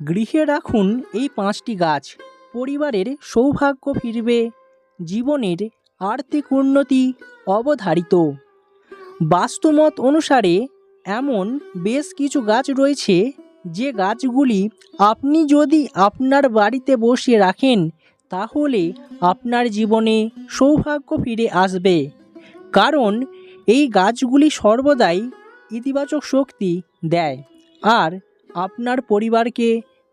গৃহে রাখুন এই পাঁচটি গাছ। পরিবারের সৌভাগ্য ফিরবে। জীবনের আর্থিক উন্নতি অবধারিত। বাস্তুমত অনুসারে এমন বেশ কিছু গাছ রয়েছে, যে গাছগুলি আপনি যদি আপনার বাড়িতে বসিয়ে রাখেন, তাহলে আপনার জীবনে সৌভাগ্য ফিরে আসবে। কারণ এই গাছগুলি সর্বদাই ইতিবাচক শক্তি দেয়, আর আপনার পরিবারকে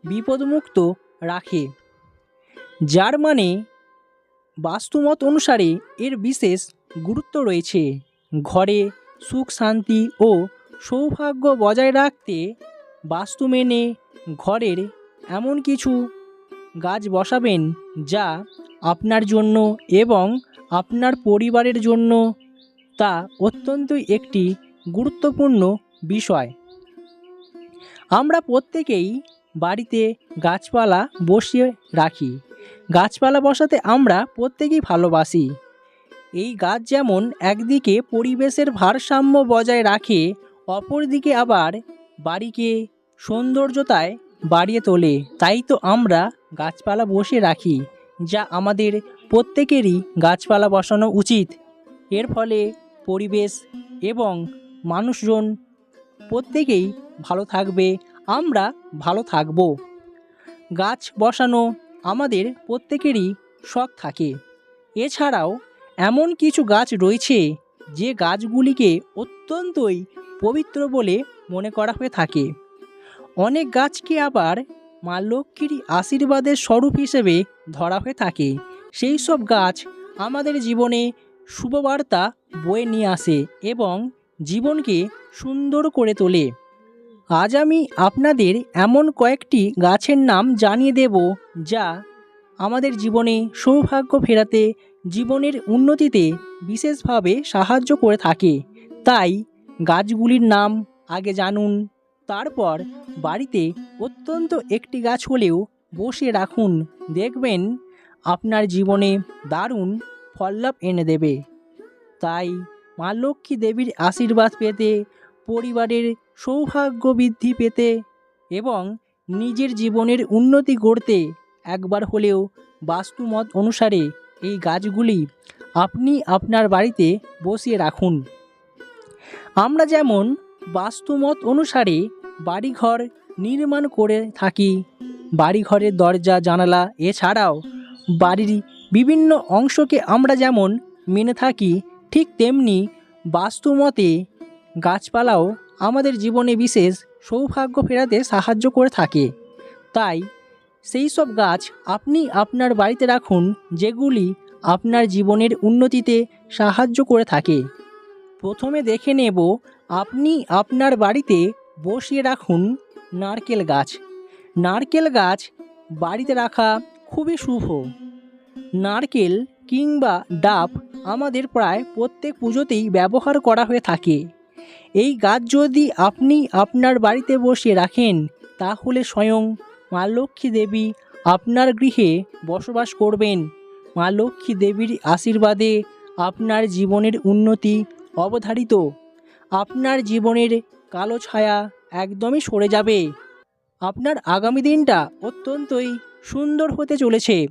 বিপদমুক্ত রাখে। যার মানে বাস্তুমত অনুসারে এর বিশেষ গুরুত্ব রয়েছে। ঘরে সুখ, শান্তি ও সৌভাগ্য বজায় রাখতে বাস্তু মেনে ঘরের এমন কিছু গাছ বসাবেন যা আপনার জন্য এবং আপনার পরিবারের জন্য তা অত্যন্তই একটি গুরুত্বপূর্ণ বিষয়। আমরা প্রত্যেকেই বাড়িতে গাছপালা বসিয়ে রাখি। গাছপালা বসাতে আমরা প্রত্যেকেই ভালোবাসি। এই গাছ যেমন একদিকে পরিবেশের ভারসাম্য বজায় রাখে, অপরদিকে আবার বাড়িকে সৌন্দর্যতায় বাড়িয়ে তোলে। তাই তো আমরা গাছপালা বসে রাখি, যা আমাদের প্রত্যেকেরই গাছপালা বসানো উচিত। এর ফলে পরিবেশ এবং মানুষজন প্রত্যেকেই ভালো থাকবে। আমরা ভালো থাকব। গাছ বসানো আমাদের প্রত্যেকেরই শখ থাকে। এছাড়াও এমন কিছু গাছ রয়েছে যে গাছগুলিকে অত্যন্তই পবিত্র বলে মনে করা হয়ে থাকে। অনেক গাছকে আবার মা লক্ষ্মীর আশীর্বাদের স্বরূপ হিসেবে ধরা হয়ে থাকে। সেই সব গাছ আমাদের জীবনে শুভবার্তা বয়ে নিয়ে আসে এবং জীবনকে সুন্দর করে তোলে। আজ আমি আপনাদের এমন কয়েকটি গাছের নাম জানিয়ে দেব যা আমাদের জীবনে সৌভাগ্য ফেরাতে জীবনের উন্নতিতে বিশেষভাবে সাহায্য করে থাকে। তাই গাছগুলির নাম আগে জানুন, তারপর বাড়িতে অত্যন্ত একটি গাছ হলেও বসে রাখুন। দেখবেন আপনার জীবনে দারুণ ফললাভ এনে দেবে। তাই মা লক্ষ্মী দেবীর আশীর্বাদ পেতে পরিবারের সৌভাগ্য বৃদ্ধি পেতে এবং নিজের জীবনের উন্নতি গড়তে একবার হলেও বাস্তুমত অনুসারে এই গাছগুলি আপনি আপনার বাড়িতে বসিয়ে রাখুন। আমরা যেমন বাস্তুমত অনুসারে বাড়িঘর নির্মাণ করে থাকি, বাড়িঘরের দরজা, জানালা এছাড়াও বাড়ির বিভিন্ন অংশকে আমরা যেমন মেনে থাকি, ঠিক তেমনি বাস্তুমতে গাছপালাও আমাদের জীবনে বিশেষ সৌভাগ্য ফেরাতে সাহায্য করে থাকে। তাই, সেই সব গাছ আপনি আপনার বাড়িতে রাখুন, যেগুলি আপনার জীবনের উন্নতিতে সাহায্য করে থাকে। প্রথমে দেখে নেব, আপনি আপনার বাড়িতে বসিয়ে রাখুন নারকেল গাছ। নারকেল গাছ বাড়িতে রাখা খুবই শুভ। নারকেল কিংবা ডাব আমাদের প্রায় প্রত্যেক পুজোতেই ব্যবহার করা হয়ে থাকে। এই গাছ যদি আপনি আপনার বাড়িতে বসিয়ে রাখেন, তাহলে স্বয়ং মা লক্ষ্মী দেবী আপনার গৃহে বসবাস করবেন। মা লক্ষ্মী দেবীর আশীর্বাদে আপনার জীবনের উন্নতি অবধারিত। আপনার জীবনের কালো ছায়া একদমই সরে যাবে। আপনার আগামী দিনটা অত্যন্তই সুন্দর হতে চলেছে।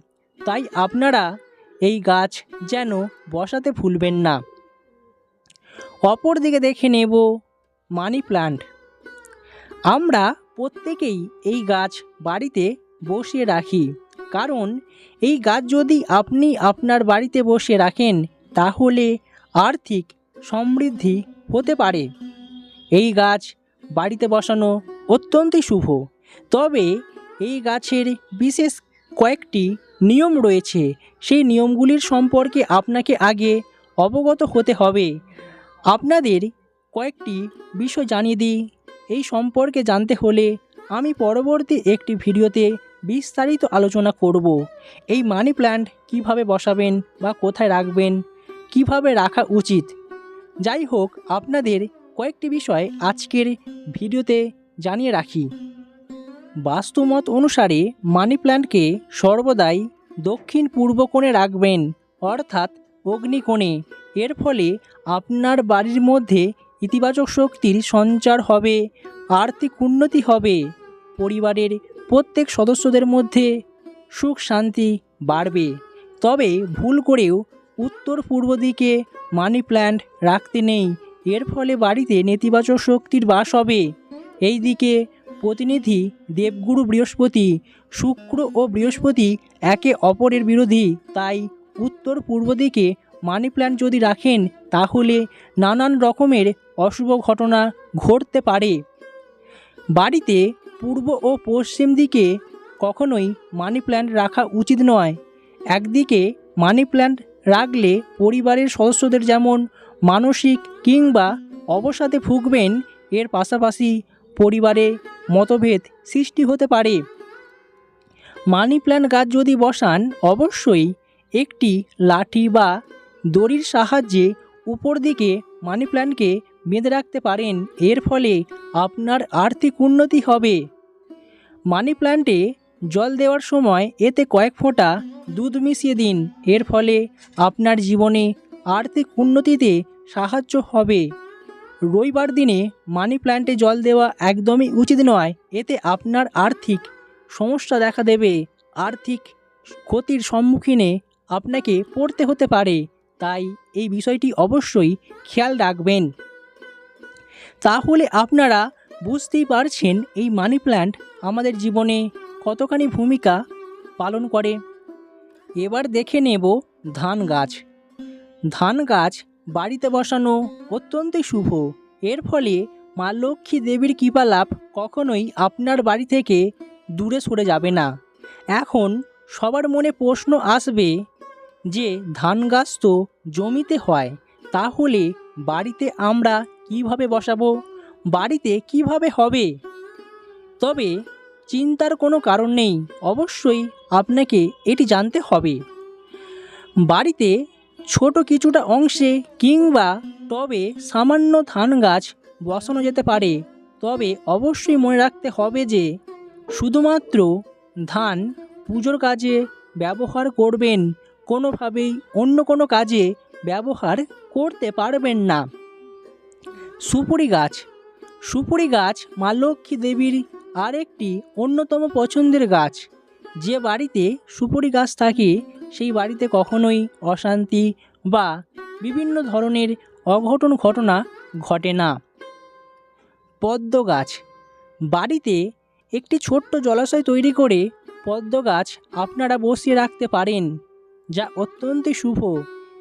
তাই আপনারা এই গাছ যেন বসাতে ভুলবেন না। অপর দিকে দেখে নেব মানি প্লান্ট। আমরা প্রত্যেকেই এই গাছ বাড়িতে বসিয়ে রাখি। কারণ এই গাছ যদি আপনি আপনার বাড়িতে বসে রাখেন, তাহলে আর্থিক সমৃদ্ধি হতে পারে। এই গাছ বাড়িতে বসানো অত্যন্তই শুভ। তবে এই গাছের বিশেষ কয়েকটি নিয়ম রয়েছে। সেই নিয়মগুলির সম্পর্কে আপনাকে আগে অবগত হতে হবে। আপনাদের কয়েকটি বিষয় জানিয়ে দিই। এই সম্পর্কে জানতে হলে আমি পরবর্তী একটি ভিডিওতে বিস্তারিত আলোচনা করব। এই মানি প্ল্যান্ট কীভাবে বসাবেন বা কোথায় রাখবেন, কীভাবে রাখা উচিত? যাই হোক, আপনাদের কয়েকটি বিষয় আজকের ভিডিওতে জানিয়ে রাখি। বাস্তুমত অনুসারে মানি প্ল্যান্টকে সর্বদাই দক্ষিণ পূর্ব কোণে রাখবেন, অর্থাৎ অগ্নিকোণে। এর ফলে আপনার বাড়ির মধ্যে ইতিবাচক শক্তির সঞ্চার হবে, আর্থিক উন্নতি হবে। পরিবারের প্রত্যেক সদস্যদের মধ্যে সুখ শান্তি বাড়বে। তবে ভুল করেও উত্তর পূর্ব দিকে মানি প্ল্যান্ট রাখতে নেই। এর ফলে বাড়িতে নেতিবাচক শক্তির বাস হবে। এই দিকে প্রতিনিধি দেবগুরু বৃহস্পতি, শুক্র ও বৃহস্পতি একে অপরের বিরোধী, তাই উত্তর পূর্ব দিকে মানি প্ল্যান্ট যদি রাখেন, তাহলে নানান রকমের অশুভ ঘটনা ঘটতে পারে। বাড়িতে পূর্ব ও পশ্চিম দিকে কখনোই মানি প্ল্যান্ট রাখা উচিত নয়। একদিকে মানি প্ল্যান্ট রাখলে পরিবারের সদস্যদের যেমন মানসিক কিংবা অবসাদে ভুগবেন, এর পাশাপাশি পরিবারে মতভেদ সৃষ্টি হতে পারে। মানি প্ল্যান্ট গাছ যদি বসান, অবশ্যই একটি লাঠি বা দড়ির সাহায্যে উপর দিকে মানি প্ল্যান্টকে বেঁধে রাখতে পারেন। এর ফলে আপনার আর্থিক উন্নতি হবে। মানি প্ল্যান্টে জল দেওয়ার সময় এতে কয়েক ফোঁটা দুধ মিশিয়ে দিন। এর ফলে আপনার জীবনে আর্থিক উন্নতিতে সাহায্য হবে। রবিবার দিনে মানি প্ল্যান্টে জল দেওয়া একদমই উচিত নয়। এতে আপনার আর্থিক সমস্যা দেখা দেবে। আর্থিক ক্ষতির সম্মুখীনে আপনাকে পড়তে হতে পারে, তাই এই বিষয়টি অবশ্যই খেয়াল রাখবেন। তাহলে আপনারা বুঝতেই পারছেন এই মানি প্ল্যান্ট আমাদের জীবনে কতখানি ভূমিকা পালন করে। এবার দেখে নেব ধান গাছ। ধান গাছ বাড়িতে বসানো অত্যন্তই শুভ। এর ফলে মা লক্ষ্মী দেবীর কৃপা লাভ কখনোই আপনার বাড়ি থেকে দূরে সরে যাবে না। এখন সবার মনে প্রশ্ন আসবে যে ধান গাছ তো জমিতে হয়, তাহলে বাড়িতে আমরা কীভাবে বসাবো? বাড়িতে কীভাবে হবে? তবে চিন্তার কোনো কারণ নেই, অবশ্যই আপনাকে এটি জানতে হবে। বাড়িতে ছোট কিছুটা অংশে কিংবা টবে সামান্য ধান গাছ বসানো যেতে পারে। তবে অবশ্যই মনে রাখতে হবে যে শুধুমাত্র ধান পুজোর কাজে ব্যবহার করবেন কোনোভাবেই অন্য কোনো কাজে ব্যবহার করতে পারবেন না। সুপুরি গাছ। সুপুরি গাছ মা লক্ষ্মী দেবীর আরেকটি অন্যতম পছন্দের গাছ। যে বাড়িতে সুপুরি গাছ থাকে, সেই বাড়িতে কখনোই অশান্তি বা বিভিন্ন ধরনের অঘটন ঘটনা ঘটে না। পদ্ম গাছ। বাড়িতে একটি ছোট্ট জলাশয় তৈরি করে পদ্ম গাছ আপনারা বসিয়ে রাখতে পারেন। যা অত্যন্ত শুভ।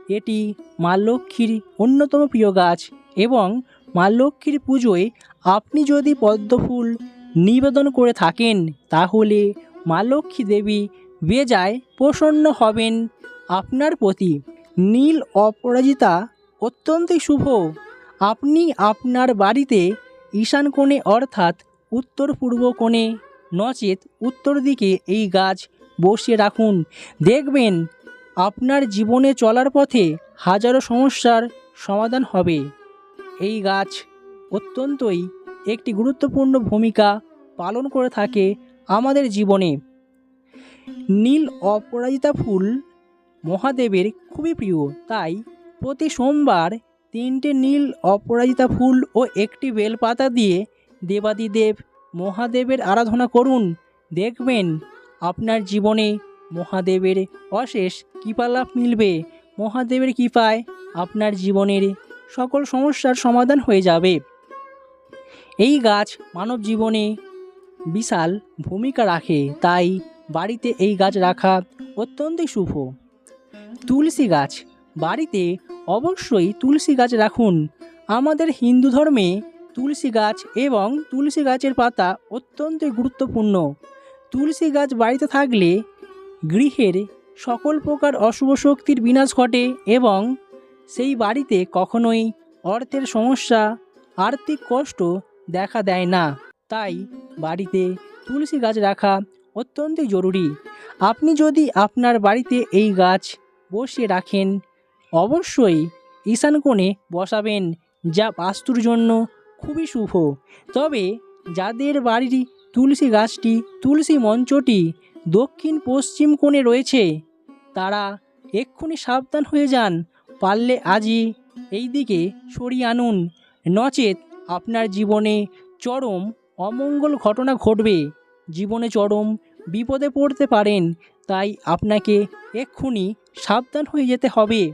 এটি মা লক্ষ্মীর অন্যতম প্রিয় গাছ এবং মা লক্ষ্মীর পুজোয় আপনি যদি পদ্ম ফুল নিবেদন করে থাকেন, তাহলে মা লক্ষ্মী দেবী বেজায় প্রসন্ন হবেন। আপনার প্রতি নীল অপরাজিতা অত্যন্তই শুভ। আপনি আপনার বাড়িতে ঈশান কোণে অর্থাৎ উত্তর পূর্ব কোণে নচেত উত্তর দিকে এই গাছ বসিয়ে রাখুন। দেখবেন আপনার জীবনে চলার পথে হাজারো সমস্যার সমাধান হবে। এই গাছ অত্যন্তই একটি গুরুত্বপূর্ণ ভূমিকা পালন করে থাকে আমাদের জীবনে। নীল অপরাজিতা ফুল মহাদেবের খুবই প্রিয়, তাই প্রতি সোমবার তিনটে নীল অপরাজিতা ফুল ও একটি বেলপাতা দিয়ে দেবাদিদেব মহাদেবের আরাধনা করুন। দেখবেন আপনার জীবনে মহাদেবের অশেষ কৃপালাভ মিলবে। মহাদেবের কৃপায় আপনার জীবনের সকল সমস্যার সমাধান হয়ে যাবে। এই গাছ মানব জীবনে বিশাল ভূমিকা রাখে, তাই বাড়িতে এই গাছ রাখা অত্যন্তই শুভ। তুলসী গাছ, বাড়িতে অবশ্যই তুলসী গাছ রাখুন। আমাদের হিন্দু ধর্মে তুলসী গাছ এবং তুলসী গাছের পাতা অত্যন্তই গুরুত্বপূর্ণ। তুলসী গাছ বাড়িতে থাকলে গৃহের সকল প্রকার অশুভ শক্তির বিনাশ ঘটে এবং সেই বাড়িতে কখনোই অর্থের সমস্যা, আর্থিক কষ্ট দেখা দেয় না। তাই বাড়িতে তুলসী গাছ রাখা অত্যন্তই জরুরি। আপনি যদি আপনার বাড়িতে এই গাছ বসিয়ে রাখেন, অবশ্যই ঈশান কোণে বসাবেন, যা বাস্তুর জন্য খুবই শুভ। তবে যাদের বাড়ির তুলসী গাছটি, তুলসী মঞ্চটি দক্ষিণ পশ্চিম কোণে রয়েছে। তারা এক্ষুনি সাবধান হয়ে যান, পারলে আজই এই দিকে সরিয়ে আনুন। নচেত আপনার জীবনে চরম অমঙ্গল ঘটনা ঘটবে। জীবনে চরম বিপদে পড়তে পারেন, তাই আপনাকে এক্ষুনি সাবধান হয়ে যেতে হবে।